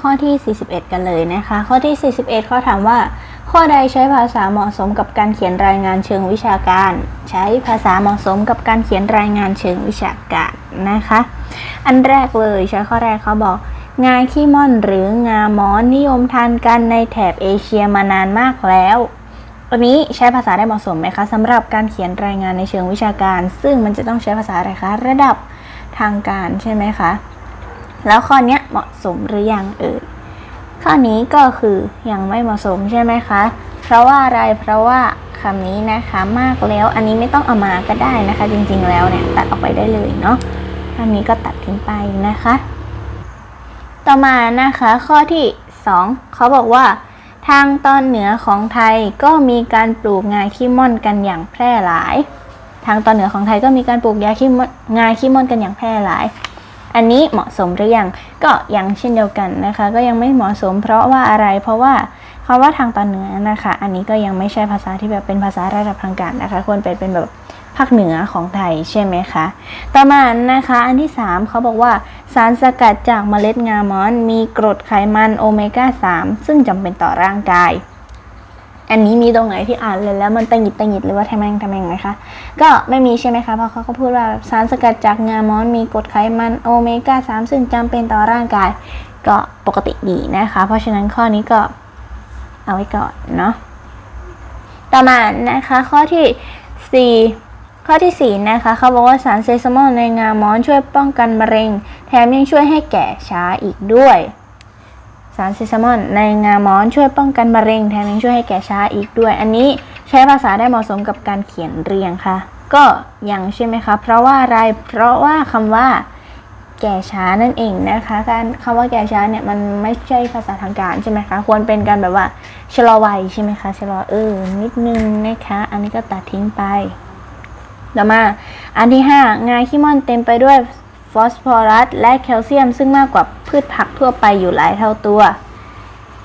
ข้อที่ 41 กันเลยนะคะ ข้อที่ 41เขาถามว่า ข้อใดใช้ภาษาเหมาะสมกับการเขียนรายงานเชิงวิชาการ ใช้ภาษาเหมาะสมกับการเขียนรายงานเชิงวิชาการนะคะ อันแรกเลยใช้ข้อแรกเขาบอก งาขี้ม่อนหรืองาหมอนนิยมทานกันในแถบเอเชียมานานมากแล้วอันนี้ใช้ภาษาได้เหมาะสมไหมคะสำหรับการเขียนรายงานในเชิงวิชาการ ซึ่งมันจะต้องใช้ภาษาอะไรคะ ระดับทางการใช่ไหมคะ แล้วข้อนี้เหมาะสมหรือยังเอ่ยข้อนี้ก็คือยังไม่เหมาะสมใช่ไหมคะ เพราะว่าอะไรเพราะว่าคำนี้นะคะมากแล้วอันนี้ไม่ต้องเอามาก็ได้นะคะ จริงๆแล้วเนี่ยตัดออกไปได้เลยเนาะอันนี้ก็ตัดทิ้งไปนะคะ ต่อมานะคะข้อที่ 2 เขาบอกว่า ทางตอนเหนือของไทยก็มีการปลูกงาขี้ม่อนกันอย่างแพร่หลาย ทางตอนเหนือของไทยก็มีการปลูกยาขี้มงาขี้ม่อนกันอย่างแพร่หลาย อันนี้เหมาะสมหรือยัง ก็ยังเช่นเดียวกันนะคะ ก็ยังไม่เหมาะสม เพราะว่าอะไร เพราะว่าคำว่าทางตอนเหนือนะคะ อันนี้ก็ยังไม่ใช่ภาษาที่แบบเป็นภาษาระดับทางการนะคะ ควรเป็นเป็นแบบภาคเหนือของไทยใช่ไหมคะ ต่อมานะคะ อันที่ 3เขาบอกว่าสารสกัดจากเมล็ดงามอน มีกรดไขมันโอเมก้า 3 ซึ่งจำเป็นต่อร่างกาย อันนี้มีตรงไหนที่อ่านเลยแล้วมันตังหิดตังหิดหรือว่าทำแมงทำแมงไหมคะ ก็ไม่มีใช่ไหมคะ เพราะเขาก็พูดว่าสารสกัดจากงามอนมีกรดไขมันโอเมก้า 3 ซึ่งจำเป็นต่อร่างกาย ก็ปกติดีนะคะ เพราะฉะนั้นข้อนี้ก็เอาไว้ก่อนเนาะ ต่อมานะคะข้อที่ 4ข้อที่ 4 นะคะเขาบอกว่าสารเซซามอลในงามอนช่วยป้องกันมะเร็ง แถมยังช่วยให้แก่ช้าอีกด้วย สารเซซามอนในงาหมอนช่วยป้องกันมะเร็งแถมยังช่วยให้แก่ช้าอีกด้วย อันนี้ใช้ภาษาได้เหมาะสมกับการเขียนเรียงค่ะ ก็ยังใช่ไหมคะ เพราะว่าอะไร เพราะว่าคำว่า แก่ช้านั่นเองนะคะ การคำว่าแก่ช้าเนี่ยมันไม่ใช่ภาษาทางการใช่ไหมคะ ควรเป็นการแบบว่าชะลอวัยใช่ไหมคะชะลอเออนิดนึงนะคะ อันนี้ก็ตัดทิ้งไปต่อมา อันที่ 5 งาขี้ม่อนเต็มไปด้วย ฟอสฟอรัส และแคลเซียม ซึ่งมากกว่าพืชผักทั่วไปอยู่หลายเท่าตัว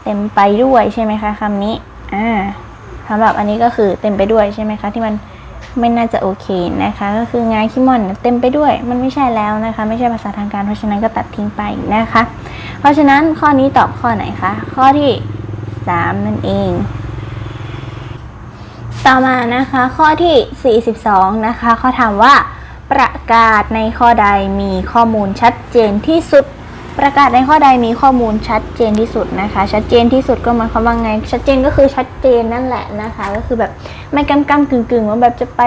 เต็มไปด้วยใช่ไหมคะคำนี้อ่าสำหรับอันนี้ก็คือเต็มไปด้วยใช่ไหมคะ ที่มันไม่น่าจะโอเคนะคะ ก็คืองาขี้ม่อนเนี่ยเต็มไปด้วยมันไม่ใช่แล้วนะคะ ไม่ใช่ภาษาทางการ เพราะฉะนั้นก็ตัดทิ้งไปนะคะ เพราะฉะนั้นข้อนี้ตอบข้อไหนคะ ข้อที่ 3 นั่นเอง ต่อมานะคะข้อที่ 42 นะคะเขาถามว่า ประกาศในข้อใดมีข้อมูลชัดเจนที่สุด ประกาศในข้อใดมีข้อมูลชัดเจนที่สุดนะคะ ชัดเจนที่สุดก็หมายความว่าไง ชัดเจนก็คือชัดเจนนั่นแหละนะคะ ก็คือแบบไม่กำกำกึ่งกึ่งว่าแบบจะไป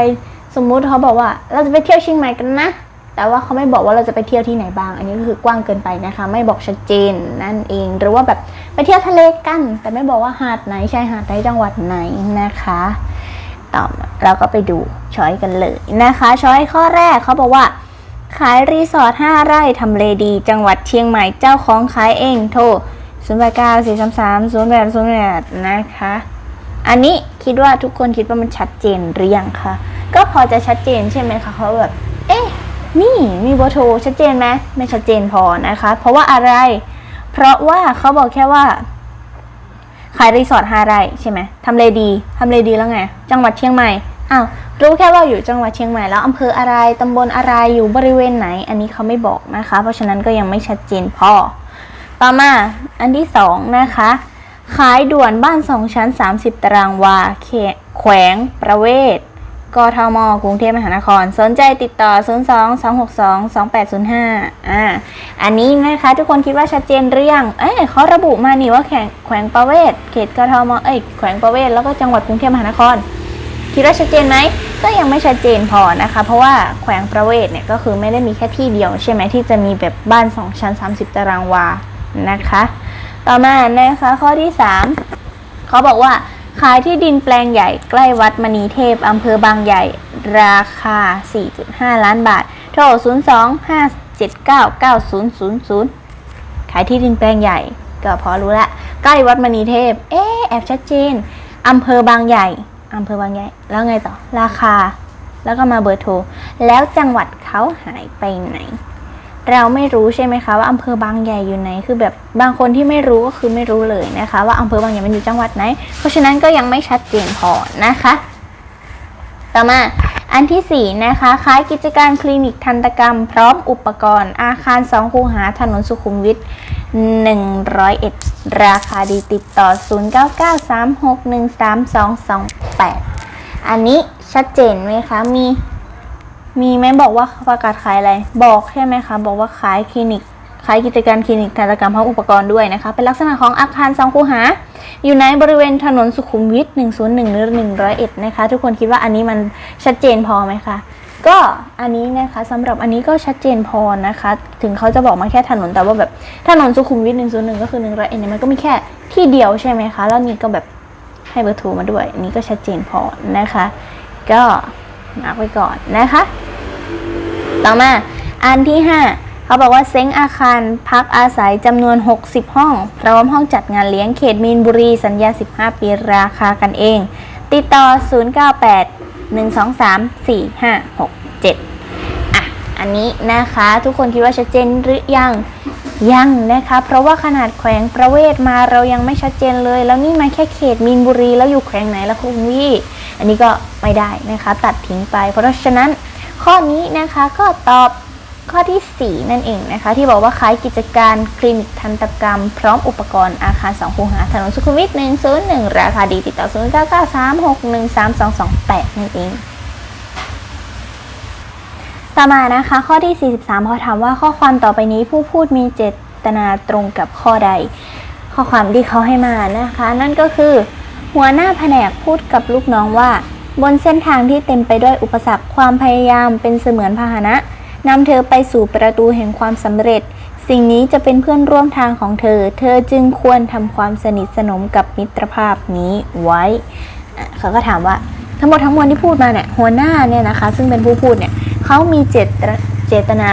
สมมุติเขาบอกว่า เราจะไปเที่ยวเชียงใหม่กันนะแต่ว่าเขาไม่บอกว่าเราจะไปเที่ยวที่ไหนบ้าง อันนี้ก็คือกว้างเกินไปนะคะ ไม่บอกชัดเจนนั่นเอง หรือว่าแบบไปเที่ยวทะเลกัน แต่ไม่บอกว่าหาดไหนชายหาดไหนจังหวัดไหนนะคะ ต่อมาเราก็ไปดูช้อยกันเลยนะคะช้อยข้อแรกเขาบอกว่า ขายรีสอร์ท5ไร่ทำเลดี จังหวัดเชียงใหม่เจ้าของขายเองโทร0 8 9 4 3 3 0 8 0 8นะคะ อันนี้คิดว่าทุกคนคิดว่ามันชัดเจนหรือยังคะก็พอจะชัดเจนใช่ไหมคะเขาแบบเอ๊ะนี่มีเบอร์โทรชัดเจนไหมไม่ชัดเจนพอนะคะ เพราะว่าอะไร เพราะว่าเขาบอกแค่ว่า ขายรีสอร์ทห้าไร่ใช่ไหมทำเลดีทำเลดีแล้วไง จังหวัดเชียงใหม่อ้าวรู้แค่ว่าอยู่จังหวัดเชียงใหม่แล้วอำเภออะไรตำบลอะไรอยู่บริเวณไหน อันนี้เขาไม่บอกนะคะ เพราะฉะนั้นก็ยังไม่ชัดเจนพอ ต่อมาอันที่สองนะคะ ขายด่วนบ้านสองชั้น 30 ตารางวาเขแขวงประเวศ กทมกรุงเทพมหานคร สนใจติดต่อ 02 262 2805อ่าอันนี้นะคะทุกคนคิดว่าชัดเจนหรือยังเอ้ยเขาระบุมานี่ว่าแขวงแขวงประเวศเขตกทมเอ้ยแขวงประเวศแล้วก็จังหวัดกรุงเทพมหานคร คิดว่าชัดเจนไหมก็ยังไม่ชัดเจนพอนะคะ เพราะว่าแขวงประเวศเนี่ยก็คือไม่ได้มีแค่ที่เดียว ใช่ไหมที่จะมีแบบบ้าน 2 ชั้น 30 ตารางวานะคะ ต่อมานะคะข้อที่ 3เขาบอกว่า ขายที่ดินแปลงใหญ่ใกล้วัดมณีเทพ อำเภอบางใหญ่ ราคา 4.5 ล้านบาท โทร 02-579-9000 ขายที่ดินแปลงใหญ่ ก็พอรู้ละ ใกล้วัดมณีเทพ เอ๊แอบชัดเจน อำเภอบางใหญ่ อำเภอบางใหญ่ แล้วไงต่อ ราคา แล้วก็มาเบอร์โทร แล้วจังหวัดเขาหายไปไหน เราไม่รู้ใช่ไหมคะว่าอำเภอบางใหญ่อยู่ไหน คือแบบบางคนที่ไม่รู้ก็คือไม่รู้เลยนะคะ ว่าอำเภอบางใหญ่มันอยู่จังหวัดไหน เพราะฉะนั้นก็ยังไม่ชัดเจนพอนะคะ ต่อมาอันที่4นะคะขายกิจการคลินิกทันตกรรม พร้อมอุปกรณ์ อาคาร 2 คูหาถนนสุขุมวิท101 ราคาดีติดต่อ 0993613228 อันนี้ชัดเจนไหมคะ มี มีไหมบอกว่าประกาศขายอะไร บอกใช่ไหมคะ บอกว่าขายคลินิก ขายกิจการคลินิกทันตกรรมพร้อมอุปกรณ์ด้วยนะคะ เป็นลักษณะของอาคารสองคูหา อยู่ในบริเวณถนนสุขุมวิท 101หรือ101 นะคะ ทุกคนคิดว่าอันนี้มันชัดเจนพอไหมคะก็อันนี้นะคะสำหรับอันนี้ก็ชัดเจนพอนะคะ ถึงเขาจะบอกมาแค่ถนนแต่ว่าแบบถนนสุขุมวิท101ก็คือ101เนี่ยมันก็มีแค่ที่เดียวใช่ไหมคะ แล้วนี่ก็แบบให้เบอร์โทรมาด้วยอันนี้ก็ชัดเจนพอนะคะ ก็ มาร์กไว้ก่อนนะคะ ต่อมาอันที่ 5 เขาบอกว่าเซ้งอาคารพักอาศัยจำนวน 60 ห้อง พร้อมห้องจัดงานเลี้ยงเขตมีนบุรีสัญญา 15 ปีราคากันเอง ติดต่อ 098 123 4567 อะ อันนี้นะคะ ทุกคนคิดว่าชัดเจนหรือยัง ยังนะคะเพราะว่าขนาดแขวงประเวศมาเรายังไม่ชัดเจนเลย แล้วนี่มาแค่เขตมีนบุรีแล้วอยู่แขวงไหนละคุณวี่อันนี้ก็ไม่ได้นะคะตัดทิ้งไป เพราะฉะนั้นข้อนี้นะคะก็ตอบข้อที่ 4 นั่นเองนะคะ ที่บอกว่าขายกิจการคลินิกทันตกรรม พร้อมอุปกรณ์อาคาร 2 คูหาถนนสุขุมวิท101 ราคาดีติดต่อ 0 9 9 3 6 1 3 2 2 8 นั่นเอง ต่อมานะคะข้อที่ 43เขาถามว่าข้อความต่อไปนี้ผู้พูดมีเจตนาตรงกับข้อใด ข้อความที่เขาให้มานะคะ นั่นก็คือ หัวหน้าแผนกพูดกับลูกน้องว่า บนเส้นทางที่เต็มไปด้วยอุปสรรคความพยายามเป็นเสมือนพาหนะนำเธอไปสู่ประตูแห่งความสำเร็จ สิ่งนี้จะเป็นเพื่อนร่วมทางของเธอ เธอจึงควรทำความสนิทสนมกับมิตรภาพนี้ไว้ เขาก็ถามว่าทั้งหมดทั้งมวลที่พูดมาเนี่ยหัวหน้าเนี่ยนะคะ ซึ่งเป็นผู้พูดเนี่ย เขามีเจตเจตนา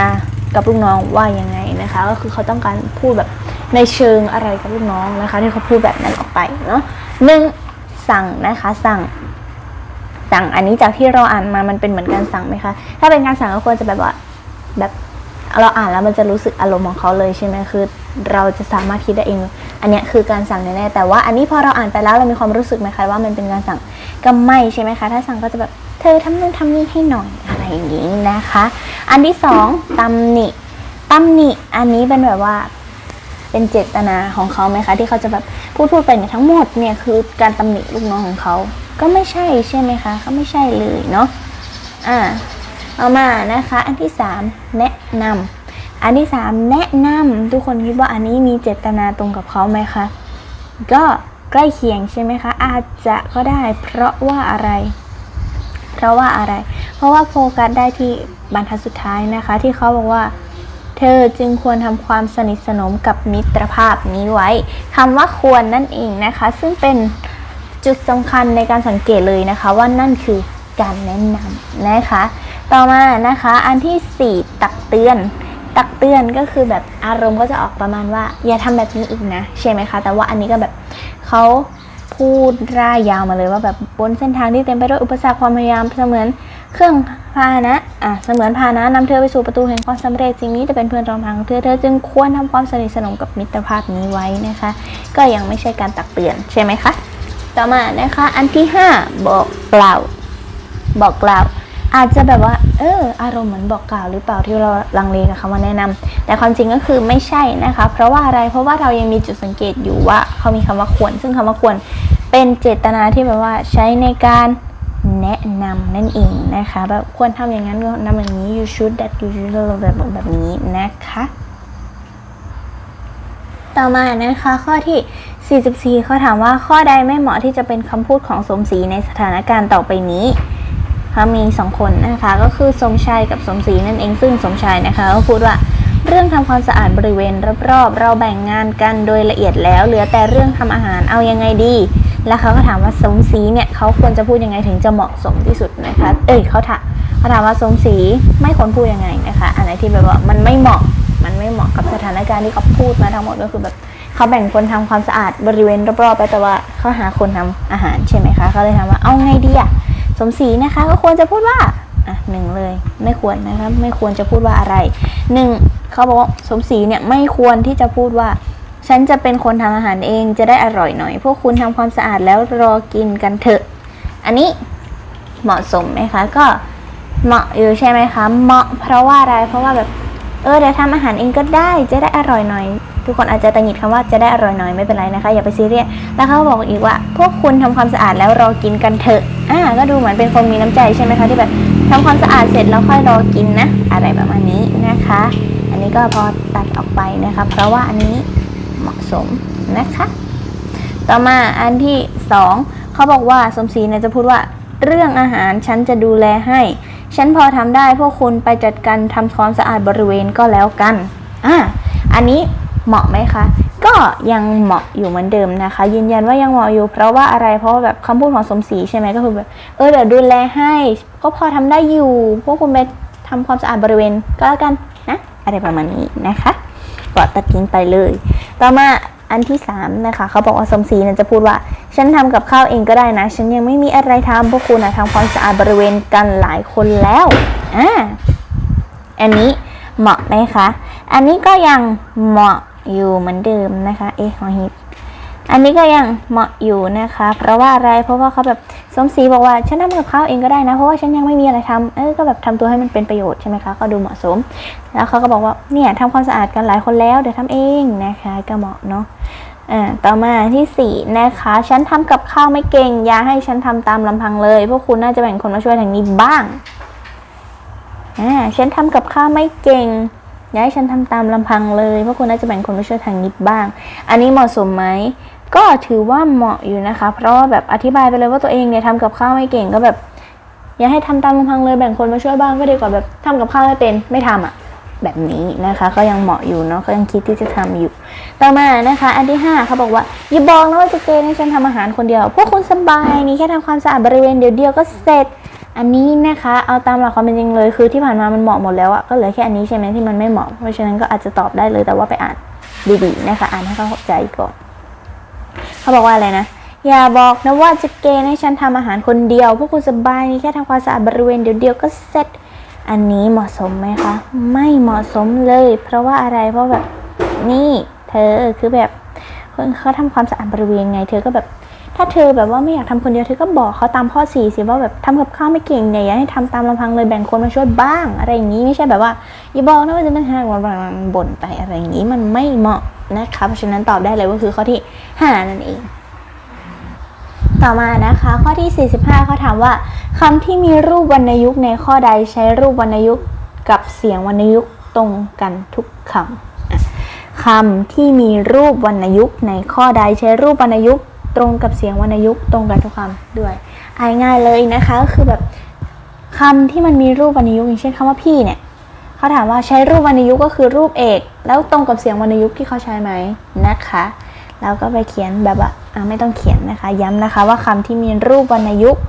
กับลูกน้องว่ายังไงนะคะ ก็คือเขาต้องการพูดแบบในเชิงอะไรกับลูกน้องนะคะ ที่เขาพูดแบบนั้นออกไปเนาะหนึ่งสั่งนะคะสั่ง สั่งอันนี้จากที่เราอ่านมามันเป็นเหมือนการสั่งไหมคะ ถ้าเป็นการสั่งก็ควรจะแบบว่าแบบเราอ่านแล้วมันจะรู้สึกอารมณ์ของเขาเลยใช่ไหมคือ เราจะสามารถคิดได้เอง อันนี้คือการสั่งแน่แต่ว่าอันนี้พอเราอ่านไปแล้วเรามีความรู้สึกไหมคะว่ามันเป็นการสั่งก็ไม่ใช่ไหมคะ ถ้าสั่งก็จะแบบเธอทำนู่นทำนี่ให้หน่อย อย่างนี้นะคะ อันที่สองตำหนิตำหนิอันนี้เป็นแบบว่า เป็นเจตนาของเขาไหมคะ ที่เขาจะแบบพูดพูดไปเนี่ยทั้งหมดเนี่ยคือการตำหนิลูกน้องของเขาก็ไม่ใช่ใช่ไหมคะก็ไม่ใช่เลยเนาะอ่าเอามานะคะ อันที่สามแนะนำอันที่สามแนะนำทุกคนคิดว่าอันนี้มีเจตนาตรงกับเขาไหมคะก็ใกล้เคียงใช่ไหมคะ อาจจะก็ได้เพราะว่าอะไร เพราะว่าอะไร เพราะว่าโฟกัสได้ที่บรรทัดสุดท้ายนะคะ ที่เขาบอกว่า เธอจึงควรทำความสนิทสนมกับมิตรภาพนี้ไว้คำว่าควรนั่นเองนะคะ ซึ่งเป็นจุดสำคัญในการสังเกตเลยนะคะ ว่านั่นคือการแนะนำนะคะ ต่อมานะคะอันที่ 4 ตักเตือนตักเตือนก็คือแบบอารมณ์ก็จะออกประมาณว่า อย่าทำแบบนี้อีกนะ ใช่ไหมคะ แต่ว่าอันนี้ก็แบบเขา พูดร่ายยาวมาเลยว่าแบบบนเส้นทางที่เต็มไปด้วยอุปสรรคความพยายามเสมือนเครื่องพาหนะอะเสมือนพาหนะนำเธอไปสู่ประตูแห่งความสำเร็จสิ่งนี้จะเป็นเพื่อนรองทางของเธอเธอจึงควรทำความสนิทสนมกับมิตรภาพนี้ไว้นะคะ ก็ยังไม่ใช่การตักเตือนใช่ไหมคะ ต่อมานะคะอันที่ 5 บอกกล่าว บอกกล่าว อาจจะแบบว่าเอออารมณ์เหมือนบอกกล่าวหรือเปล่าที่เราลังเลกับคำว่าแนะนำแต่ความจริงก็คือไม่ใช่นะคะ เพราะว่าอะไรเพราะว่าเรายังมีจุดสังเกตอยู่ว่าเขามีคำว่าควร ซึ่งคำว่าควรเป็นเจตนาที่แบบว่าใช้ในการแนะนำนั่นเองนะคะแบบควรทำอย่างนั้นควรทำอย่างนี้ you should that you should แบบแบบนี้นะคะ ต่อมานะคะข้อที่ 44เขาถามว่าข้อใดไม่เหมาะที่จะเป็นคำพูดของสมศรีในสถานการณ์ต่อไปนี้ เขามีสองคนนะคะ ก็คือสมชายกับสมศรีนั่นเองซึ่งสมชายนะคะก็พูดว่าเรื่องทำความสะอาดบริเวณรอบๆ เราแบ่งงานกันโดยละเอียดแล้ว เหลือแต่เรื่องทำอาหารเอายังไงดี แล้วเขาก็ถามว่าสมศรีเนี่ยเขาควรจะพูดยังไงถึงจะเหมาะสมที่สุดนะคะ เอ้ยเขาถามเขาถามว่าสมศรีไม่ควรพูดยังไงนะคะ อันไหนที่แบบว่ามันไม่เหมาะ มันไม่เหมาะกับสถานการณ์ที่เขาพูดมาทั้งหมดก็คือแบบเขาแบ่งคนทำความสะอาดบริเวณรอบๆไปแต่ว่าเขาหาคนทำอาหารใช่ไหมคะเขาเลยถามว่าเอาไงดีอะ สมศรีนะคะก็ควรจะพูดว่าอะหนึ่งเลยไม่ควรนะคะไม่ควรจะพูดว่าอะไรหนึ่งเขาบอกว่าสมศรีเนี่ยไม่ควรที่จะพูดว่า ฉันจะเป็นคนทำอาหารเองจะได้อร่อยหน่อย พวกคุณทำความสะอาดแล้วรอกินกันเถอะ อันนี้เหมาะสมไหมคะก็เหมาะอยู่ใช่ไหมคะเหมาะเพราะว่าอะไรเพราะว่าแบบเออเดี๋ยวทำอาหารเองก็ได้จะได้อร่อยหน่อย ทุกคนอาจจะตังหิดคำว่าจะได้อร่อยหน่อยไม่เป็นไรนะคะ อย่าไปซีเรียสแล้วเขาบอกอีกว่า พวกคุณทำความสะอาดแล้วรอกินกันเถอะอ่าก็ดูเหมือนเป็นคนมีน้ำใจใช่ไหมคะที่แบบทำความสะอาดเสร็จแล้วค่อยรอกินนะอะไรประมาณนี้นะคะ อันนี้ก็พอตัดออกไปนะคะ เพราะว่าอันนี้เหมาะสมนะคะ ต่อมาอันที่สองเขาบอกว่าสมศรีเนี่ยจะพูดว่าเรื่องอาหารฉันจะดูแลให้ ฉันพอทำได้พวกคุณไปจัดการทำความสะอาดบริเวณก็แล้วกันอ่าอันนี้ เหมาะไหมคะ ก็ยังเหมาะอยู่เหมือนเดิมนะคะ ยืนยันว่ายังเหมาะอยู่ เพราะว่าอะไรเพราะแบบคำพูดของสมศรีใช่ไหมก็คือแบบเออเดี๋ยวดูแลให้ก็พอทำได้อยู่พวกคุณไปทำความสะอาดบริเวณก็แล้วกันนะอะไรประมาณนี้นะคะก็ตัดทิ้งไปเลย ต่อมาอันที่สามนะคะเขาบอกว่าสมศรีนี่ยจะพูดว่า ฉันทำกับข้าวเองก็ได้นะ ฉันยังไม่มีอะไรทำพวกคุณนะทำความสะอาดบริเวณกันหลายคนแล้วอ่าอันนี้เหมาะไหมคะ อันนี้ก็ยังเหมาะ อยู่เหมือนเดิมนะคะเอ๊ะหัวฮิตอันนี้ก็ยังเหมาะอยู่นะคะ เพราะว่าอะไรเพราะว่าเขาแบบสมศรีบอกว่าฉันทำกับข้าวเองก็ได้นะ เพราะว่าฉันยังไม่มีอะไรทำเออก็แบบทำตัวให้มันเป็นประโยชน์ใช่ไหมคะก็ดูเหมาะสม แล้วเขาก็บอกว่าเนี่ยทำความสะอาดกันหลายคนแล้วเดี๋ยวทำเองนะคะ ก็เหมาะเนาะอ่าต่อมาที่สี่นะคะ ฉันทำกับข้าวไม่เก่ง อย่าให้ฉันทำตามลำพังเลย พวกคุณน่าจะแบ่งคนมาช่วยทางนี้บ้างอ่าฉันทำกับข้าวไม่เก่ง อย่าให้ฉันทำตามลำพังเลย เพวกคุณน่าจะแบ่งคนมาช่วยทางนี้บ้าง อันนี้เหมาะสมไหม ก็ถือว่าเหมาะอยู่นะคะ เพราะว่าแบบอธิบายไปเลยว่าตัวเองเนี่ยทำกับข้าวไม่เก่งก็แบบ อย่าให้ทำตามลำพังเลยแบ่งคนมาช่วยบ้างก็ดีกว่าแบบทำกับข้าวไม่เป็นไม่ทำอะแบบนี้นะคะก็ยังเหมาะอยู่เนาะก็ยังคิดที่จะทำอยู่ ต่อมานะคะ อันที่5เขาบอกว่าอย่าบอกนะว่าจะเกณฑ์ให้ฉันทำอาหารคนเดียว พวกคุณสบายนี่แค่ทำความสะอาดบริเวณเดียวเดียวๆก็เสร็จ อันนี้นะคะเอาตามหลักความเป็นจริงเลยคือที่ผ่านมามันเหมาะหมดแล้วอะก็เหลือแค่อันนี้ใช่ไหมที่มันไม่เหมาะ เพราะฉะนั้นก็อาจจะตอบได้เลยแต่ว่าไปอ่านดีๆนะคะ อ่านให้เข้าใจก่อน เขาบอกว่าอะไรนะอย่าบอกนะว่าจะเกณฑ์ให้ฉันทำอาหารคนเดียว พวกคุณสบายนี่แค่ทำความสะอาดบริเวณเดียวๆก็เสร็จอันนี้เหมาะสมไหมคะ ไม่เหมาะสมเลย เพราะว่าอะไรเพราะแบบนี่ เธอคือแบบเขาทำความสะอาดบริเวณไง เธอก็แบบ ถ้าเธอแบบว่าไม่อยากทำคนเดียวเธอก็บอกเขาตามข้อสี่สิว่าแบบทำกับข้าวไม่เก่งเนี่ยอย่าให้ทำตามลำพังเลยแบ่งคนมาช่วยบ้าง อะไรอย่างนี้ไม่ใช่แบบว่าอย่าบอกนะว่าจะไม่ทำวันๆบ่นไปอะไรอย่างนี้มันไม่เหมาะนะคะเพราะฉะนั้นตอบได้เลยว่าคือข้อที่ห้านั่นเอง ต่อมานะคะ ข้อที่ 45เขาถามว่าคำที่มีรูปวรรณยุกต์ในข้อใดใช้รูปวรรณยุกต์กับเสียงวรรณยุกต์ตรงกันทุกคำอะคำที่มีรูปวรรณยุกต์ในข้อใดใช้รูปวรรณยุกต์ ตรงกับเสียงวรรณยุกต์ตรงกันทุกคำด้วยอาง่ายเลยนะคะก็คือแบบคำที่มันมีรูปวรรณยุกต์อย่างเช่นคำว่าพี่เนี่ยเขาถามว่าใช้รูปวรรณยุกต์ก็คือรูปเอก แล้วตรงกับเสียงวรรณยุกต์ที่เขาใช้ไหมนะคะแล้วก็ไปเขียนแบบว่าอ่าไม่ต้องเขียนนะคะ ย้ำนะคะว่าคำที่มีรูปวรรณยุกต์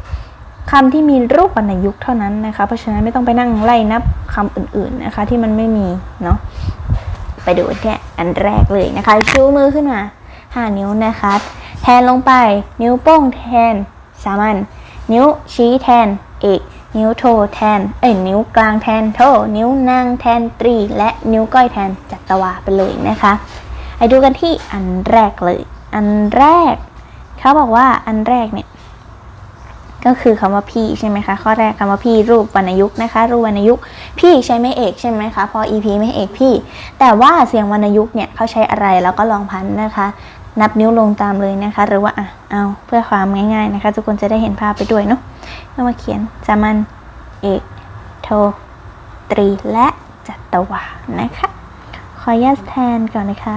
คำที่มีรูปวรรณยุกต์เท่านั้นนะคะ เพราะฉะนั้นไม่ต้องไปนั่งไล่นับคำอื่นๆนะคะ ที่มันไม่มีเนาะไปดูแค่อันแรกเลยนะคะ ชูมือขึ้นมา5นิ้วนะคะ แทนลงไป นิ้วโป้งแทนสามัญนิ้วชี้แทนเอกนิ้วโทแทน เอ้ยนิ้วกลางแทนโท นิ้วนางแทนตรี และนิ้วก้อยแทนจัตวาไปเลยนะคะ ไปดูกันที่อันแรกเลย อันแรก เขาบอกว่าอันแรกเนี่ย ก็คือคำว่าพี่ใช่ไหมคะ ข้อแรกคำว่าพี่รูปวรรณยุกต์นะคะ รูปวรรณยุกต์พี่ใช้ไม่เอกใช่ไหมคะ พอ EP ไม่เอกพี่ แต่ว่าเสียงวรรณยุกต์เนี่ยเขาใช้อะไรแล้วก็ลองพันนะคะ นับนิ้วลงตามเลยนะคะ หรือว่าอะเอาเพื่อความง่ายๆนะคะ ทุกคนจะได้เห็นภาพไปด้วยเนาะก็มาเขียนสามัญเอกโทตรีและจัตวานะคะ ขออนุญาตแทนก่อนนะคะ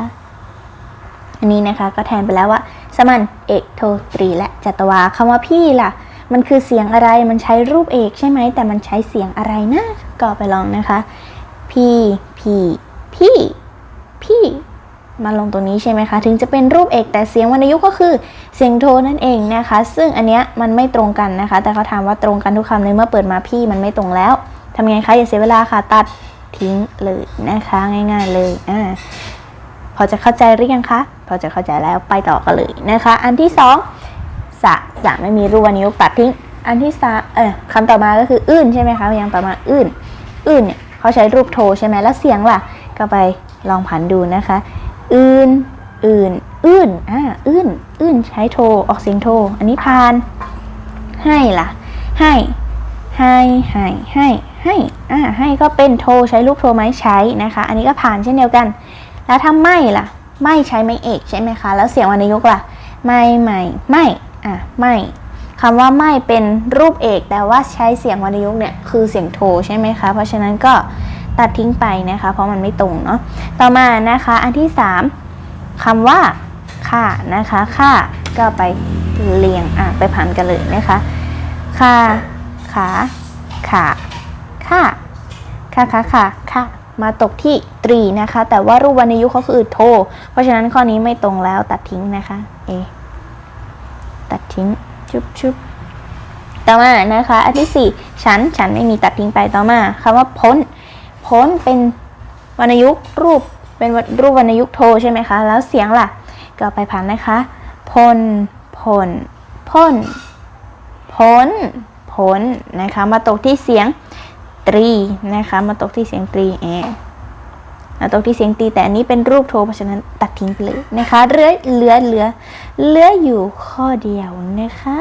อันนี้นะคะก็แทนไปแล้วว่าสมันเอกโทตรีและจัตวาคำว่าพี่ล่ะ มันคือเสียงอะไรมันใช้รูปเอกใช่ไหมแต่มันใช้เสียงอะไรนะก็ไปลองนะคะ พี่พี่พี่พี่ มาลงตรงนี้ใช่ไหมคะ ถึงจะเป็นรูปเอกแต่เสียงวรรณยุกต์ก็คือเสียงโทนั่นเองนะคะ ซึ่งอันเนี้ยมันไม่ตรงกันนะคะ แต่เขาถามว่าตรงกันทุกคำเลยเมื่อเปิดมาพี่มันไม่ตรงแล้วทำไงคะอย่าเสียเวลาค่ะตัดทิ้งเลยนะคะง่าย ๆเลยอ่าพอจะเข้าใจหรือยังคะพอจะเข้าใจแล้วไปต่อกันเลยนะคะ อันที่สองสะสะไม่มีรูปวรรณยุกต์ตัดทิ้ง อันที่สามเออคำต่อมาก็คืออื้นใช่ไหมคะยางต่อมาอื้นอื้นเนี่ยเขาใช้รูปโทใช่ไหมแล้วเสียงล่ะก็ไปลองผันดูนะคะ อื่น อื่น อื้นอ่า อื้นอื้นใช้โท ออกเสียงโท อันนี้พาน ให้ล่ะ ให้ ให้ ให้ ให้ ให้ อ่า ให้ก็เป็นโท ใช้รูปโทไหมใช้นะคะ อันนี้ก็ผ่านเช่นเดียวกัน แล้วถ้าไม่ล่ะ ไม่ใช้ไม่เอกใช่ไหมคะ แล้วเสียงวรรณยุกต์ล่ะ ไม่ ไม่ ไม่ อะ ไม่คำว่าไม่เป็นรูปเอก แต่ว่าใช้เสียงวรรณยุกต์เนี่ย คือเสียงโทใช่ไหมคะ เพราะฉะนั้นก็ ตัดทิ้งไปนะคะ เพราะมันไม่ตรงเนาะต่อมานะคะอันที่สามคำว่าค่านะคะค่าก็ไปเรียงอะไปพันกันเลยนะคะค่าขาขาค่าค่าค่าค่าค่ามาตกที่ตรีนะคะ แต่ว่ารูปวรรณยุกต์เขาคือโท เพราะฉะนั้นข้อนี้ไม่ตรงแล้วตัดทิ้งนะคะเอตัดทิ้งชุบชุบต่อมานะคะ อันที่สี่ฉันฉันไม่มีตัดทิ้งไปต่อมาคำว่าพ้น พ้นเป็นวรรณยุกต์รูปเป็นรูปวรรณยุกต์โทใช่ไหมคะ แล้วเสียงล่ะก็ไปพันนะคะพ้นพ้นพ้นพ้นพ้นนะคะมาตกที่เสียงตรีนะคะมาตกที่เสียงตรีเอมาตกที่เสียงตรีแต่อันนี้เป็นรูปโทเพราะฉะนั้นตัดทิ้งไปเลยนะคะเหลือเหลือเหลือเหลืออยู่ข้อเดียวนะคะ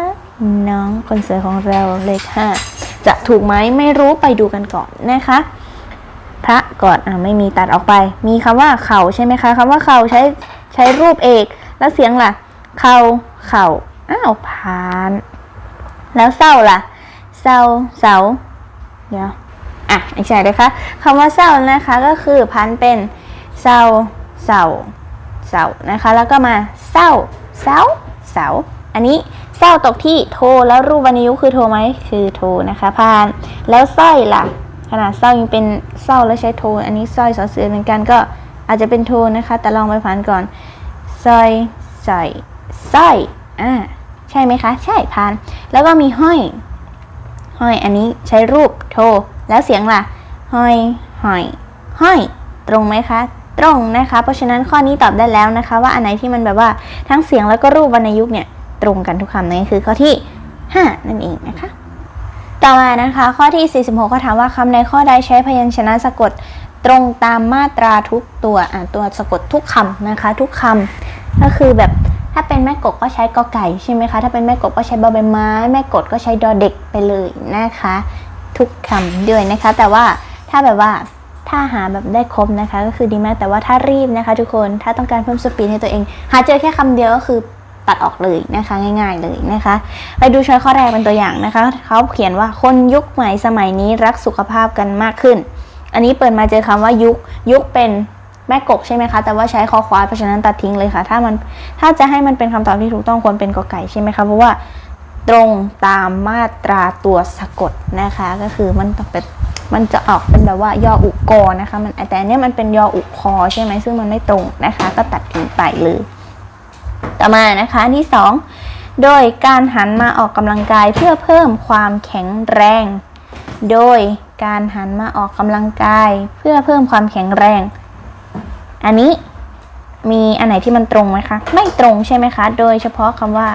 น้องคนสวยของเราเลยค่ะ จะถูกไหมไม่รู้ไปดูกันก่อนนะคะ พระก่อนอะไม่มีตัดออกไป มีคำว่าเข่าใช่ไหมคะคำว่าเข่าใช้ใช้รูปเอก แล้วเสียงล่ะ เข่าเข่าอ้าวผ่าน แล้วเศร้าล่ะ เศร้าเสาเดี๋ยวอะไม่ใช่เลยคะคำว่าเศร้านะคะก็คือพันเป็นเศร้าเสาเสานะคะ แล้วก็มาเศร้าเสาเสาอันนี้เศร้าตกที่โทแล้วรูปวรรณยุกคือโทไหมคือโทนะคะผ่าน แล้วสร้อยล่ะ ขนาดเศร้ายังเป็นเศร้าแล้วใช้โทน อันนี้สร้อยสอเสือเหมือนกันก็อาจจะเป็นโทนนะคะ แต่ลองไปผ่านก่อนสร้อยสร้อยสร้อยอ่าใช่ไหมคะ ใช่ผ่าน แล้วก็มีห้อย ห้อยอันนี้ใช้รูปโท แล้วเสียงล่ะ ห้อยห้อย ห้อย ตรงไหมคะ ตรงนะคะ เพราะฉะนั้นข้อนี้ตอบได้แล้วนะคะ ว่าอันไหนที่มันแบบว่าทั้งเสียงแล้วก็รูปวรรณยุกต์เนี่ยตรงกันทุกคำนั่นคือข้อที่ 5 นั่นเองนะคะ ต่อมานะคะ ข้อที่ 46เขาถามว่าคำในข้อใดใช้พยัญชนะสะกดตรงตามมาตราทุกตัวอ่าตัวสะกดทุกคำนะคะ ทุกคำก็คือแบบถ้าเป็นแม่กบก็ใช้กอไก่ใช่ไหมคะถ้าเป็นแม่กบก็ใช้บอใบไม้ แม่กดก็ใช้ดอเด็กไปเลยนะคะ ทุกคำด้วยนะคะ แต่ว่าถ้าแบบว่าถ้าหาแบบได้ครบนะคะ ก็คือดีมากแต่ว่าถ้ารีบนะคะ ทุกคนถ้าต้องการเพิ่มสปีดให้ตัวเอง หาเจอแค่คำเดียวก็คือ ตัดออกเลยนะคะ ง่าย ๆเลยนะคะ ไปดูช้อยข้อแรกเป็นตัวอย่างนะคะเขาเขียนว่าคนยุคใหม่สมัยนี้รักสุขภาพกันมากขึ้น อันนี้เปิดมาเจอคำว่ายุคยุคเป็นแม่กบใช่ไหมคะ แต่ว่าใช้คอควายเพราะฉะนั้นตัดทิ้งเลยค่ะ ถ้ามันถ้าจะให้มันเป็นคำตอบที่ถูกต้องควรเป็นกอไก่ใช่ไหมคะเพราะว่าตรงตามมาตราตัวสะกดนะคะ ก็คือมันต้องเป็นมันจะออกเป็นแบบว่ายออุกอนะคะ มันแต่เนี้ยมันเป็นยออุกคอใช่ไหมซึ่งมันไม่ตรงนะคะ ก็ตัดทิ้งไปเลย ต่อมานะคะอันที่สองโดยการหันมาออกกำลังกายเพื่อเพิ่มความแข็งแรง โดยการหันมาออกกำลังกายเพื่อเพิ่มความแข็งแรง อันนี้มีอันไหนที่มันตรงไหมคะ ไม่ตรงใช่ไหมคะ โดยเฉพาะคำว่า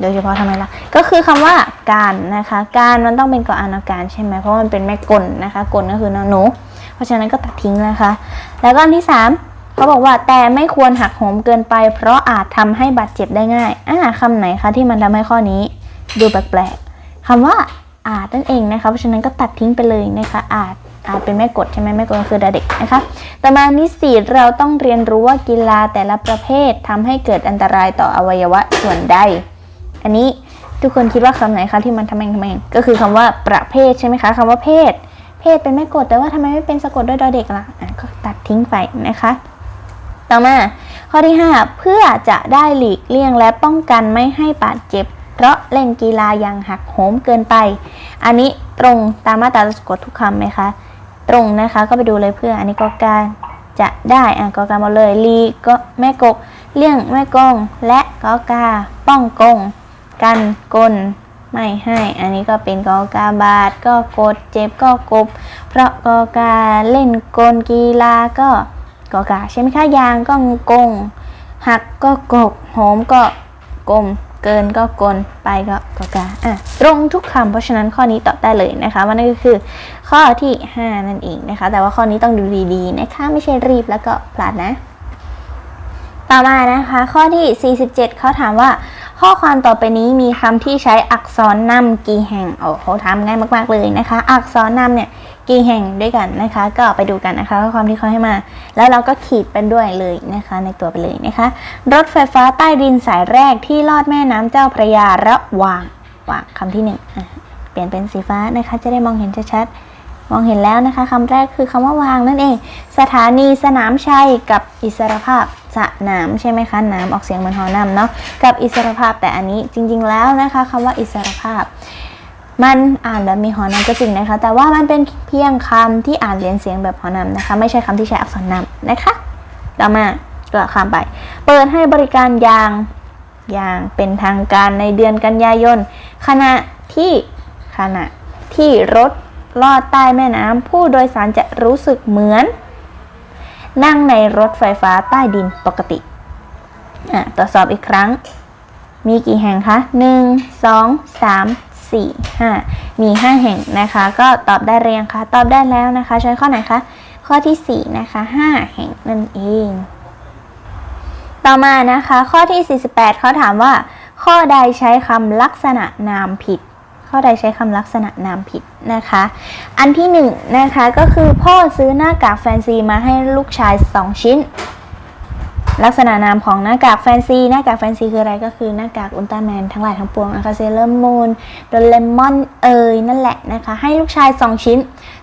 โดยเฉพาะทำไมล่ะ ก็คือคำว่าการนะคะ การมันต้องเป็นกออานาการใช่ไหม เพราะมันเป็นแม่กลนะคะ กลก็คือนอนหนู เพราะฉะนั้นก็ตัดทิ้งนะคะ แล้วก็อันที่สาม เขาบอกว่าแต่ไม่ควรหักโหมเกินไป เพราะอาจทำให้บาดเจ็บได้ง่ายอ่าคำไหนคะที่มันทำให้ข้อนี้ ดูแปลกๆคำว่าอาจนั่นเองนะคะเพราะฉะนั้นก็ตัดทิ้งไปเลยนะคะอาจอาจเป็นแม่กฎใช่ไหมแม่กฎก็คือเด็กนะคะต่อมานิสิตเราต้องเรียนรู้ว่ากีฬาแต่ละประเภททำให้เกิดอันตรายต่ออวัยวะส่วนใด อันนี้ทุกคนคิดว่าคำไหนคะที่มันทำไมทำไมก็คือคำว่าประเภทใช่ไหมคะคำว่าเพศ เพศเป็นแม่กฎแต่ว่าทำไมไม่เป็นสะกดด้วยดอเด็กละ่ะก็ตัดทิ้งไปนะคะ ต่อมา ข้อที่ 5 เพื่อจะได้หลีกเลี่ยงและป้องกันไม่ให้บาดเจ็บ เพราะเล่นกีฬาอย่างหักโหมเกินไป อันนี้ตรงตามมาตราสะกดทุกคำไหมคะ ตรงนะคะก็ไปดูเลยเพื่ออันนี้ก็การจะได้อะก็การหมดเลยลีก็แม่กก เลี่ยงแม่กง และก็กาป้องกง กันกลไม่ให้ อันนี้ก็เป็นกอกาบาทก็กดเจ็บก็กบ เพราะกอกาเล่นกลกีฬาก็ กอกาใช่ไหมคะยางก็กง หักก็กกโหมก็กลม เกินก็กลไปก็กอกาอะตรงทุกคำเพราะฉะนั้นข้อนี้ตอบได้เลยนะคะว่านั่นก็คือข้อที่ 5 นั่นเองนะคะ แต่ว่าข้อนี้ต้องดูดีๆนะคะ ไม่ใช่รีบแล้วก็พลาดนะต่อมานะคะ ข้อที่ 47 เขาถามว่า ข้อความต่อไปนี้มีคำที่ใช้อักษรนำกี่แห่ง โอ้เขาทำง่ายมาก ๆ เลยนะคะ อักษรนำเนี่ย กี่แห่งด้วยกันนะคะ ก็ไปดูกันนะคะข้อความที่เขาให้มา แล้วเราก็ขีดเป็นด้วยเลยนะคะ ในตัวไปเลยนะคะ รถไฟฟ้าใต้ดินสายแรกที่ลอดแม่น้ำเจ้าพระยาระหว่างวางคำที่หนึ่งเปลี่ยนเป็นสีฟ้านะคะ จะได้มองเห็นชัดๆมองเห็นแล้วนะคะคำแรกคือคำว่าวางนั่นเอง สถานีสนามชัยกับอิสรภาพสนามใช่ไหมคะน้ำออกเสียงเหมือนหอนำเนาะกับอิสรภาพแต่อันนี้จริงๆแล้วนะคะคำว่าอิสรภาพ มันอ่านแบบมีหอนำก็จริงนะคะ แต่ว่ามันเป็นเพียงคำที่อ่านเรียนเสียงแบบหอนำนะคะ ไม่ใช่คำที่ใช้อักษรนำนะคะต่อมาก็ข้ามไป เปิดให้บริการอย่างอย่างเป็นทางการในเดือนกันยายน ขณะที่ขณะที่รถลอดใต้แม่น้ำผู้โดยสารจะรู้สึกเหมือน นั่งในรถไฟฟ้าใต้ดินปกติอะตรวจสอบอีกครั้ง มีกี่แห่งคะ 1 2 3 4 5 มี 5 แห่งนะคะ ก็ตอบได้เรียงคะตอบได้แล้วนะคะ ใช้ข้อไหนคะ ข้อที่ 4 นะคะ 5 แห่งนั่นเอง ต่อมานะคะ ข้อที่ 48 เขาถามว่า ข้อใดใช้คำลักษณะนามผิด ข้อใดใช้คำลักษณะนามผิดนะคะ อันที่หนึ่งนะคะก็คือพ่อซื้อหน้ากากแฟนซีมาให้ลูกชาย 2 ชิ้น ลักษณะนามของหน้ากากแฟนซี หน้ากากแฟนซีคืออะไรก็คือหน้ากากอุลตร้าแมนทั้งหลายทั้งปวงนะคะเซเลอร์มูนโดเรมอนเอยนั่นแหละนะคะ ให้ลูกชาย 2 ชิ้น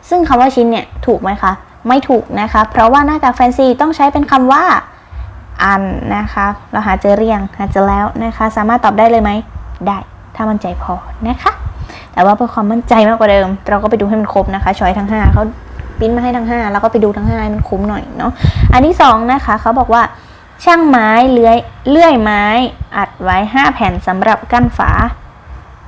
ซึ่งคำว่าชิ้นเนี่ยถูกไหมคะ ไม่ถูกนะคะ เพราะว่าหน้ากากแฟนซีต้องใช้เป็นคำว่าอันนะคะ เราหาเจอเรียงหาเจอแล้วนะคะ สามารถตอบได้เลยไหมได้ถ้ามั่นใจพอนะคะ แต่ว่าเพื่อความมั่นใจมากกว่าเดิม เราก็ไปดูให้มันครบนะคะชอยทั้ง5เขาปิ้นมาให้ทั้ง5แล้วก็ไปดูทั้ง5ให้มันคุ้มหน่อยเนาะอันที่2นะคะเขาบอกว่า ช่างไม้เลื้อยเลื่อยไม้ อัดไว้ 5 แผ่นสำหรับกั้นฝา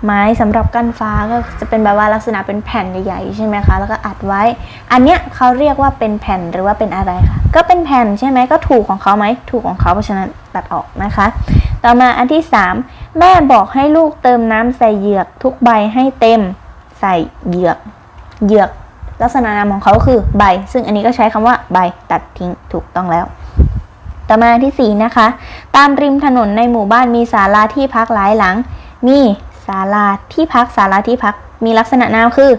ไม้สำหรับกั้นฟ้าก็จะเป็นแบบว่าลักษณะเป็นแผ่นใหญ่ๆใช่ไหมคะ แล้วก็อัดไว้ อันเนี้ยเขาเรียกว่าเป็นแผ่นหรือว่าเป็นอะไรคะก็เป็นแผ่นใช่ไหมก็ถูกของเขาไหมถูกของเขาเพราะฉะนั้นตัดออกนะคะ ต่อมาอันที่ 3 แม่บอกให้ลูกเติมน้ำใส่เหยือกทุกใบให้เต็มใส่เหยือกเหยือกลักษณะนามของเขาคือใบ ซึ่งอันนี้ก็ใช้คำว่าใบตัดทิ้งถูกต้องแล้ว ต่อมาที่4นะคะ ตามริมถนนในหมู่บ้านมีศาลาที่พักหลายหลัง มีศาลาที่พักศาลาที่พัก มีลักษณะนามคือ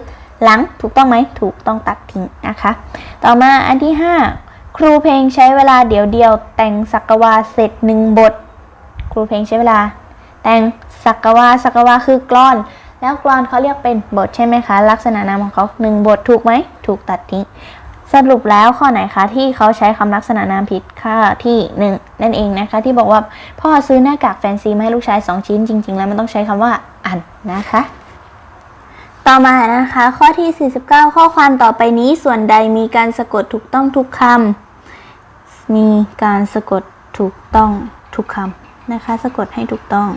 หลังถูกต้องไหมถูกต้องตัดทิ้งนะคะ ต่อมาอันที่ 5 ครูเพลงใช้เวลาเดียวเดียว แต่งสักวาเสร็จหนึ่งบท ครูเพลงใช้เวลา แต่งสักวาสักกวาคือกลอน แล้วกลอนเขาเรียกเป็นบทใช่ไหมคะ ลักษณะนามของเขาหนึ่งบทถูกไหมถูกตัดทิ้ง สรุปแล้วข้อไหนคะที่เขาใช้คำลักษณะนามผิดค่าที่หนึ่งนั่นเองนะคะ ที่บอกว่าพ่อซื้อหน้ากากแฟนซีมาให้ลูกชาย 2 ชิ้นจริง ๆ แล้วมันต้องใช้คำว่าอันนะคะ ต่อมานะคะ ข้อที่ 49 ข้อความต่อไปนี้ส่วนใดมีการสะกดถูกต้องทุกคำมีการสะกดถูกต้องทุกคำนะคะ สะกดให้ถูกต้อง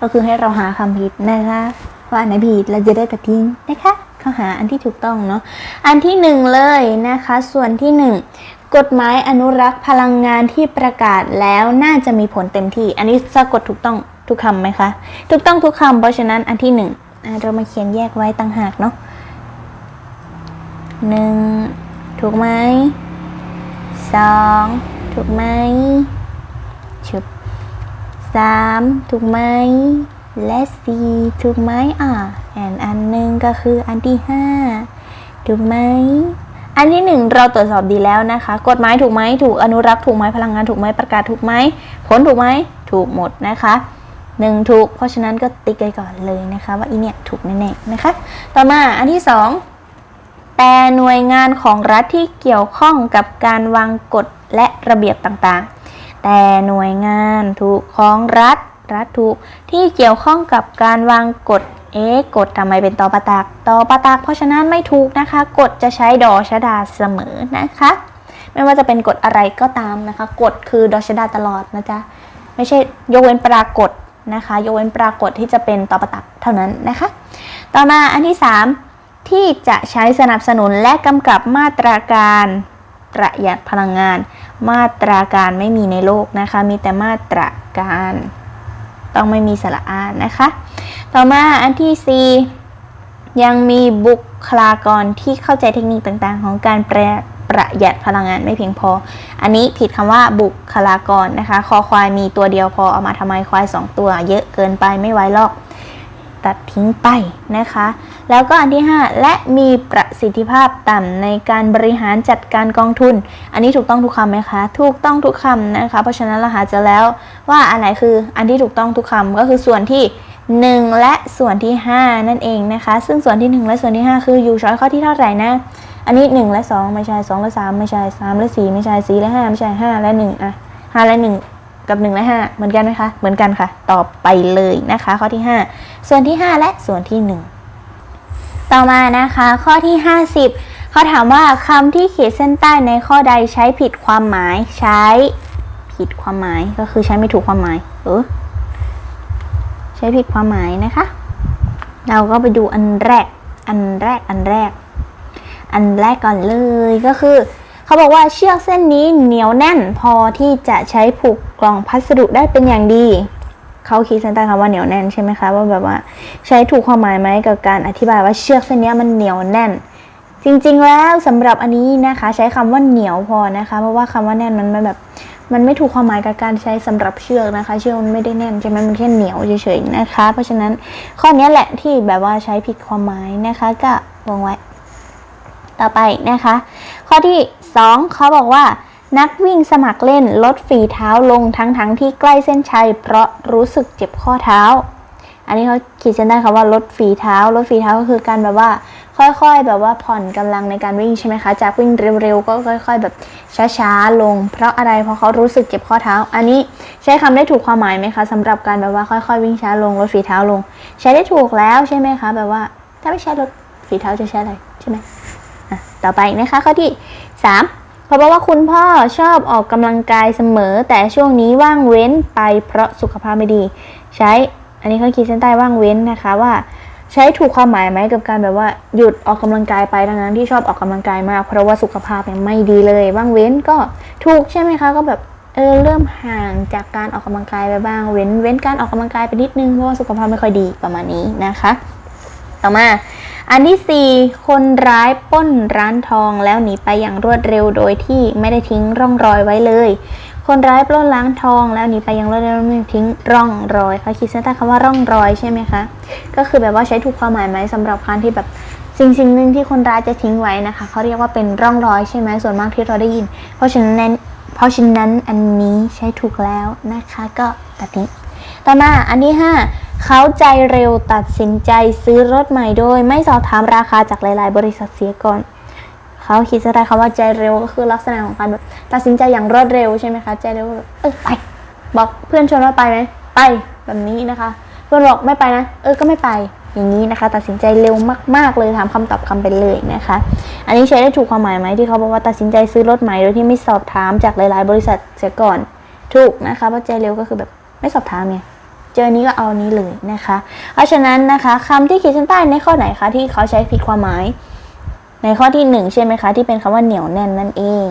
ก็คือให้เราหาคำผิดนะคะ ว่าอันไหนผิดเราจะได้ตัดทิ้งนะคะเข้าหาอันที่ถูกต้องเนาะอันที่หนึ่งเลยนะคะ ส่วนที่หนึ่งกฎหมายอนุรักษ์พลังงานที่ประกาศแล้วน่าจะมีผลเต็มที่ อันนี้สะกดถูกต้องทุกคำไหมคะ ถูกต้องทุกคำเพราะฉะนั้นอันที่หนึ่งเรามาเขียนแยกไว้ต่างหากเนาะหนึ่งถูกไหมสองถูกไหมชุบสามถูกไหม และสี่ถูกไหมอะแอนอันหนึ่งก็คืออันที่ห้าถูกไหม อันที่หนึ่งเราตรวจสอบดีแล้วนะคะ กฎหมายถูกไหมถูกอนุรักษ์ถูกไหมพลังงานถูกไหมประกาศถูกไหมผลถูกไหมถูกหมดนะคะหนึ่งถูก เพราะฉะนั้นก็ติ๊กไปก่อนเลยนะคะ ว่าอีเนี่ยถูกแน่ๆนะคะ ต่อมาอันที่สองแต่หน่วยงานของรัฐที่เกี่ยวข้องกับการวางกฎและระเบียบต่างๆ แต่หน่วยงานถูกของรัฐ รัฐถูกที่เกี่ยวข้องกับการวางกฎเอ๊ะกฎทำไมเป็นตอปะตากตอปะตากเพราะฉะนั้นไม่ถูกนะคะกฎจะใช้ดอชดาเสมอนะคะ ไม่ว่าจะเป็นกฎอะไรก็ตามนะคะกฎคือดอชดาตลอดนะจ๊ะไม่ใช่ยกเว้นปรากฏนะคะยกเว้นปรากฏที่จะเป็นตอปะตักเท่านั้นนะคะ ต่อมาอันที่ 3 ที่จะใช้สนับสนุนและกำกับมาตราการประหยัดพลังงาน มาตราการไม่มีในโลกนะคะมีแต่มาตราการ ต้องไม่มีสระอานนะคะ ต่อมาอันที่ 4 ยังมีบุคลากรที่เข้าใจเทคนิคต่างๆ ของการแปรประหยัดพลังงานไม่เพียงพอ อันนี้ผิดคำว่าบุคลากรนะคะ คอควายมีตัวเดียวพอเอามาทำไมควาย 2 ตัว เยอะเกินไปไม่ไหวหรอก ตัดทิ้งไปนะคะ แล้วก็อันที่ 5 และมีประสิทธิภาพต่ำในการบริหารจัดการกองทุน อันนี้ถูกต้องทุกคำไหมคะ ถูกต้องทุกคำนะคะ เพราะฉะนั้นเราหาเจะแล้วว่าอันไหนคืออันที่ถูกต้องทุกคำก็คือส่วนที่ 1 และส่วนที่ 5 นั่นเองนะคะ ซึ่งส่วนที่ 1 และส่วนที่ 5 คืออยู่ช้อยข้อที่เท่าไหร่นะอันนี้ 1 และ 2 ไม่ใช่ 2 และ 3 ไม่ใช่ 3 และ 4 ไม่ใช่ 4 และ 5 ไม่ใช่ 5 และ 1 อะ 5 และ 1 กับ1และ5 เหมือนกันไหมคะ เหมือนกันค่ะ ตอบไปเลยนะคะ ข้อที่ 5 ส่วนที่ 5 และส่วนที่ 1 ต่อมานะคะ ข้อที่ 50เขาถามว่าคำที่เขียนเส้นใต้ในข้อใดใช้ผิดความหมายใช้ผิดความหมายก็คือใช้ไม่ถูกความหมายเออใช้ผิดความหมายนะคะ เราก็ไปดูอันแรก อันแรกอันแรก อันแรกก่อนเลยก็คือ เขาบอกว่าเชือกเส้นนี้เหนียวแน่นพอที่จะใช้ผูกกล่องพัสดุได้เป็นอย่างดีเขาคิดเส้นใต้คำว่าเหนียวแน่นใช่ไหมคะว่าแบบว่าใช้ถูกความหมายไหมกับการอธิบายว่าเชือกเส้นนี้มันเหนียวแน่น จริงๆแล้วสำหรับอันนี้นะคะ ใช้คำว่าเหนียวพอนะคะ เพราะว่าคำว่าแน่นมันมันแบบมันไม่ถูกความหมายกับการใช้สำหรับเชือกนะคะ เชือกมันไม่ได้แน่นใช่ไหมมันแค่เหนียวเฉยๆนะคะ เพราะฉะนั้นข้อนี้แหละที่แบบว่าใช้ผิดความหมายนะคะ ก็วางไว้ ต่อไปนะคะ ข้อที่ 2 เขาบอกว่า นักวิ่งสมัครเล่นลดฝีเท้าลงทั้งๆทที่ใกล้เส้นชัย เพราะรู้สึกเจ็บข้อเท้า อันนี้เขาขีดเส้นได้คำว่าลดฝีเท้า ลดฝีเท้าก็คือการแบบว่า ค่อยๆ แบบว่าผ่อนกำลังในการวิ่งใช่ไหมคะจากวิ่งเร็วๆก็ค่อย ๆ แบบช้าๆลง เพราะอะไรเพราะเขารู้สึกเจ็บข้อเท้า อันนี้ใช้คำได้ถูกความหมายไหมคะสำหรับการแบบว่าค่อยๆ วิ่งช้าลงลดฝีเท้าลง ใช้ได้ถูกแล้วใช่ไหมคะแบบว่า ถ้าไม่ใช้ลดฝีเท้าจะใช้อะไรใช่ไหม ต่อไปนะคะข้อที่ 3เขาบว่าคุณพ่อชอบออกกำลังกายเสมอ แต่ช่วงนี้ว่างเว้นไปเพราะสุขภาพไม่ดี ใช้ อันนี้เขาขีดเส้นใต้ว่างเว้นนะคะว่า ใช้ถูกความหมายไหมกับการแบบว่าหยุดออกกำลังกายไปดังนั้นที่ชอบออกกำลังกายมาก เพราะว่าสุขภาพเนี่ยไม่ดีเลย ว่างเว้นก็ถูกใช่ไหมคะก็แบบเออเริ่มห่างจากการออกกำลังกายไปบ้าง เว้นเว้นการออกกำลังกายไปนิดนึงเพราะว่าสุขภาพไม่ค่อยดีประมาณนี้นะคะ ต่อมา อันที่ 4 คนร้ายป้นร้านทองแล้วหนีไปอย่างรวดเร็วโดยที่ไม่ได้ทิ้งร่องรอยไว้เลย คนร้ายปล้นร้านทองแล้วหนีไปอย่างรวดเร็วไม่ทิ้งร่องรอยเขาคิดเส้นใต้คำว่าร่องรอยใช่ไหมคะ ก็คือแบบว่าใช้ถูกความหมายไหมสำหรับการที่แบบสิ่งสิ่งหนึ่งที่คนร้ายจะทิ้งไว้นะคะเขาเรียกว่าเป็นร่องรอยใช่ไหมส่วนมากที่เราได้ยิน เพราะฉะนั้นเพราะฉะนั้นอันนี้ใช้ถูกแล้วนะคะ ก็ตัดทิ้ง ต่อมาอันที่5เขาใจเร็วตัดสินใจซื้อรถใหม่โดย ไม่สอบถามราคาจากหลาย ๆ บริษัทเสียก่อนเขาคิดจะได้คำว่าใจเร็วก็คือลักษณะของการแบบตัดสินใจอย่างรวดเร็วใช่ไหมคะใจเร็วเออไปบอกเพื่อนชวนว่าไปไหมไปแบบนี้นะคะ เพื่อนบอกไม่ไปนะ เออก็ไม่ไปอย่างนี้นะคะ ตัดสินใจเร็วมากๆเลยถามคำตอบคำไปเลยนะคะ อันนี้ใช้ได้ถูกความหมายไหมที่เขาบอกว่าตัดสินใจซื้อรถใหม่โดยที่ไม่สอบถามจากหลาย ๆ บริษัทเสียก่อนถูกนะคะเพราะใจเร็วก็คือแบบ ไม่สอบถามไงเจอนี้ก็เอานี้เลยนะคะ เพราะฉะนั้นนะคะคำที่ขีดเส้นใต้ในข้อไหนคะที่เขาใช้ผิดความหมาย ในข้อที่หนึ่งใช่ไหมคะ ที่เป็นคำว่าเหนียวแน่นนั่นเอง